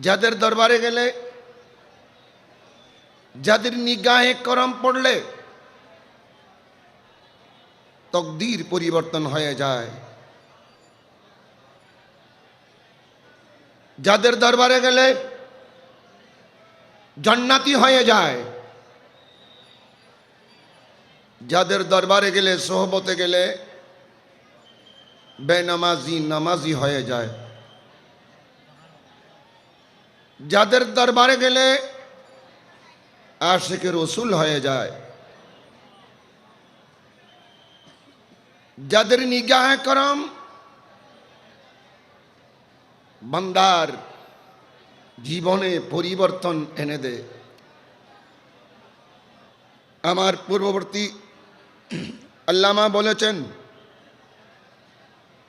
যাদের দরবারে গেলে, যাদের নিগাহে করম পড়লে, তকদির পরিবর্তন হয়ে যায়। যাদের দরবারে গেলে জান্নাতি হয়ে যায়। যাদের দরবারে গেলে সোহবতে গেলে বেনামাজি নামাজি হয়ে যায়। যাদের দরবারে গেলে আশেকের রসুল হয়ে যায়, যাদের নিগাহ করম, বান্দার জীবনে পরিবর্তন এনে দেয়। আমার পূর্ববর্তী আল্লামা বলেছেন,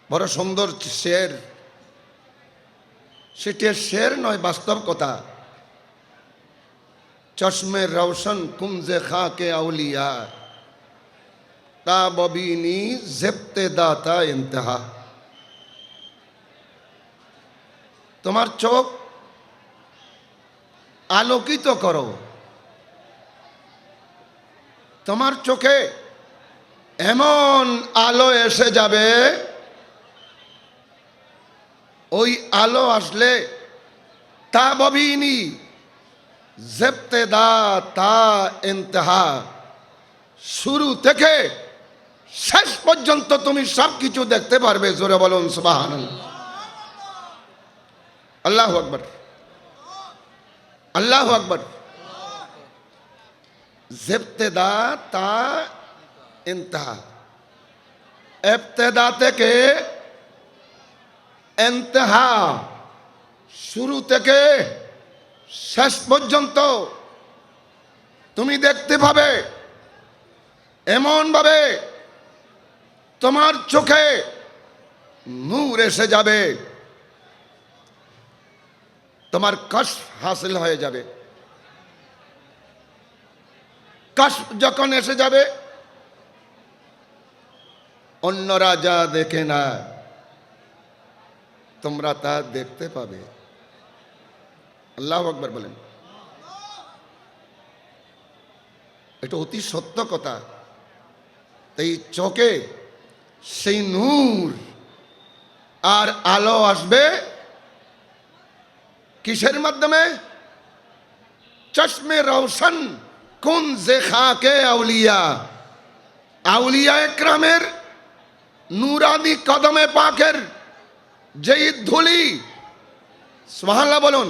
বড় সুন্দর শের সেটি শের নয়, বাস্তব কথা। চশমে রওশন কুমজে খাকে আউলিয়া। তা ববিনী জেপ্তে দাতা ইন্তহা। তোমার চোখ আলোকিত করো। তোমার চোখে এমন আলো এসে যাবে ওই আলো আসলে তা ববিনী জেপ্তেদা তা ইন্তহা। শুরু থেকে শেষ পর্যন্ত তুমি সব কিছু দেখতে পারবে, জোরে বলুন সুবাহান আল্লাহ আকবর। আল্লাহ আকবর। জেপ্তেদা তা ইন্তহা। এবতেদা থেকে এন্তহা শুরু থেকে শেষ পর্যন্ত তুমি দেখতে পাবে, এমনভাবে তোমার চোখে নূর এসে যাবে, তোমার কষ হাসিল হয়ে যাবে। কষ যখন এসে যাবে অন্যরা যা দেখে না। তোমরা তা দেখতে পাবে। আল্লাহ আকবর বলেন। এটা অতি সত্য কথা। এই চোখে সেই নূর আর আলো আসবে কিসের মাধ্যমে? চশমে রৌশন কোন যে খাকে আউলিয়া? আউলিয়া একরামের নুরানি কদমে পাকের যেই ধুলি। সোহাল্লা বলুন।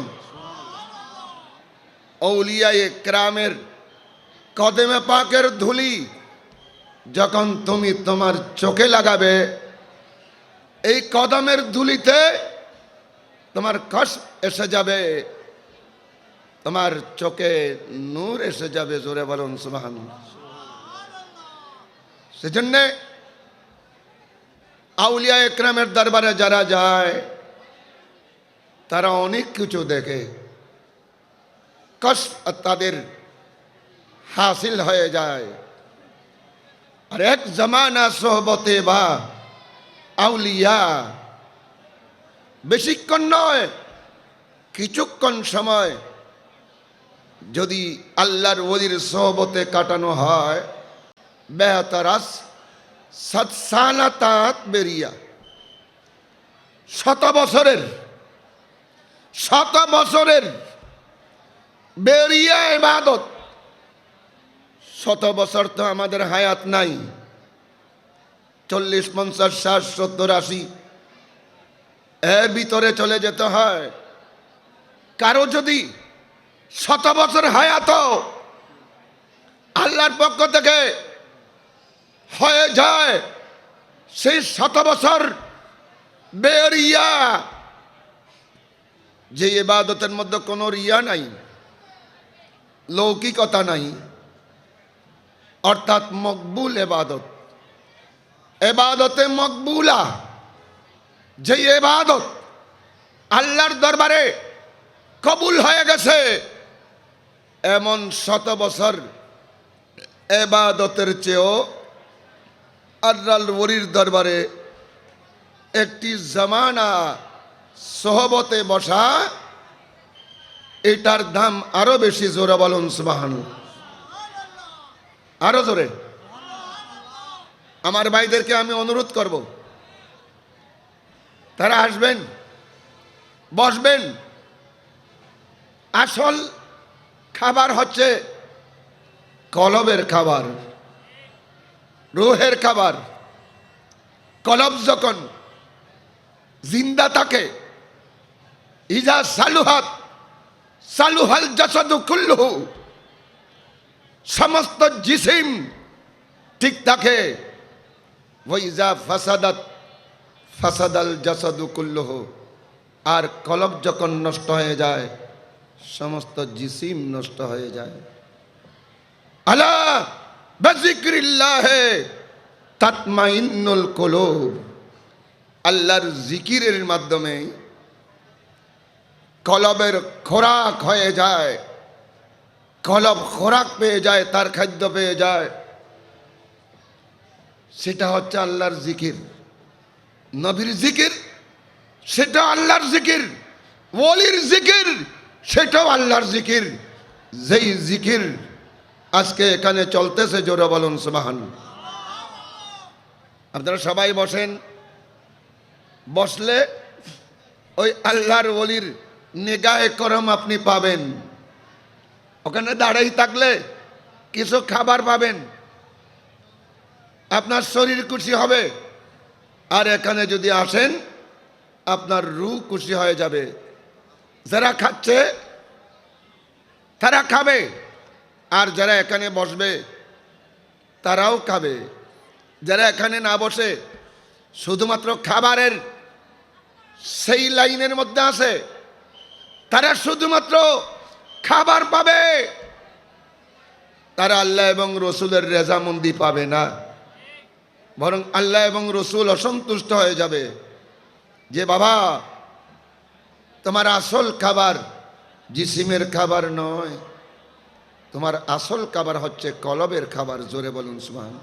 আউলিয়া ক্রামের কদেমে পাকের ধুলি, যখন তুমি তোমার চোখে লাগাবে, এই কদমের ধুলিতে তোমার কষ এসে যাবে, তোমার চোখে নূর এসে যাবে, জোরে বলুন সুবাহান সেজন্যে আউলিয়া একরামের দরবারে যারা যায়, তারা অনেক কিছু দেখে। কষ তাদের হাসিল হয়ে যায়। আর এক জমানা সোহবতে বা আউলিয়া বেশিক্ষণ নয়, কিছুক্ষণ সময় যদি আল্লাহর ওলির সোহবতে কাটানো হয়, বেহতারাস সৎসানাতাত বেরিয়া। শত বছরের শত বছরের বেরিয়া ইবাদত। শত বছর তো আমাদের হায়াত নাই। চল্লিশ, পঞ্চাশ, ষাট, সত্তর, আশি। এর ভিতরে চলে যেতে হয়। কারও যদি শত বছর হায়াত আল্লাহর পক্ষ থেকে হয়ে যায়। সেই শত বছর বেরিয়া। যে ইবাদতের মধ্যে কোনো রিয়া নাই, লৌকিকতা নাই, অর্থাৎ মকবুল এবাদত এবাদতে মকবুলা, যে এবাদত আল্লাহর দরবারে কবুল হয়ে গেছে, এমন শত বছর এবাদতের চেয়েও আল্লাহর ওরির দরবারে একটি জামানা সহবতে বসা, এটার দাম আরও বেশি, জোরে বলুন সুবাহান আরও জোরে। আমার ভাইদেরকে আমি অনুরোধ করব, তারা আসবেন, বসবেন। আসল খাবার হচ্ছে কলবের খাবার। রোহের খাবার কলব যখন জিন্দা থাকে ইজা সালুহাত, সালুহাল জাসাদু কুল্লুহু, সমস্ত জিসিম ঠিক থাকে ওইজা ফাসাদাত, ফাসাদাল জাসাদু কুল্লুহু, আর কলব যখন নষ্ট হয়ে যায়, সমস্ত জিসিম নষ্ট হয়ে যায়। আল্লাহর জিকিরের মাধ্যমে কলবের খোরাক হয়ে যায়, কলব খোরাক পেয়ে যায়, তার খাদ্য পেয়ে যায়। সেটা হচ্ছে আল্লাহর জিকির। নবীর জিকির, সেটা আল্লাহর জিকির। ওলির জিকির, সেটাও আল্লাহর জিকির। যেই জিকির আজকে এখানে চলতেছে জোরে বলুন, সুবাহান। আপনারা সবাই বসেন। বসলে ওই আল্লাহর ওলির নিগাহে করম আপনি পাবেন। ওখানে দাঁড়াই থাকলে কিছু খাবার পাবেন। আপনার শরীর খুশি হবে। আর এখানে যদি আসেন, আপনার রু খুশি হয়ে যাবে। যারা খাচ্ছে, তারা খাবে। আর যারা এখানে বসবে, তারাও খাবে। যারা এখানে না বসে, শুধুমাত্র খাবারের সেই লাইনের মধ্যে আছে, তারা শুধুমাত্র খাবার পাবে। তারা আল্লাহ এবং রসুলের রেজামন্দি পাবে না। বরং আল্লাহ এবং রসুল অসন্তুষ্ট হয়ে যাবে। যে বাবা, তোমার আসল খাবার জিসিমের খাবার নয়। তোমার আসল খাবার হচ্ছে কলবের খাবার জোরে বলুন সুমান